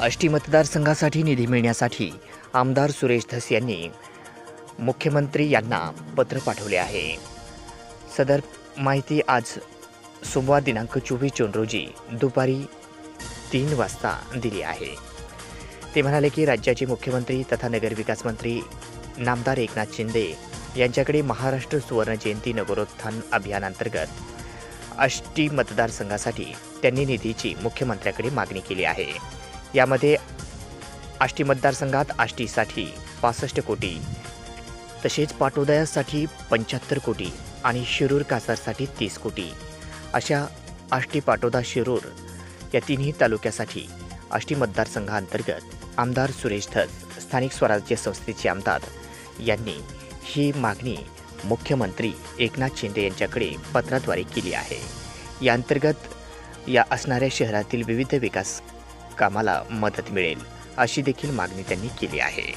आष्टी मतदारसंघासाठी निधी मिळण्यासाठी आमदार सुरेश धस यांनी मुख्यमंत्री यांना पत्र पाठवले आहे. सदर माहिती आज सोमवार दिनांक चोवीस जून रोजी दुपारी तीन वाजता दिली आहे. ते म्हणाले की राज्याचे मुख्यमंत्री तथा नगरविकास मंत्री नामदार एकनाथ शिंदे यांच्याकडे महाराष्ट्र सुवर्ण जयंती नगरोत्थान अभियानांतर्गत आष्टी मतदारसंघासाठी त्यांनी निधीची मुख्यमंत्र्याकडे मागणी केली आहे. यामध्ये आष्टी मतदारसंघात आष्टीसाठी पासष्ट कोटी तसेच पाटोदयासाठी पंच्याहत्तर कोटी आणि शिरूर कासारसाठी तीस कोटी. अशा आष्टी पाटोदा शिरूर या तिन्ही तालुक्यासाठी आष्टी मतदारसंघाअंतर्गत आमदार सुरेश धस स्थानिक स्वराज्य संस्थेचे आमदार यांनी ही मागणी मुख्यमंत्री एकनाथ शिंदे यांच्याकडे पत्राद्वारे केली आहे. या अंतर्गत या असणाऱ्या शहरातील विविध विकास कामाला मदत मिळेल अशी देखील मागणी त्यांनी केली आहे.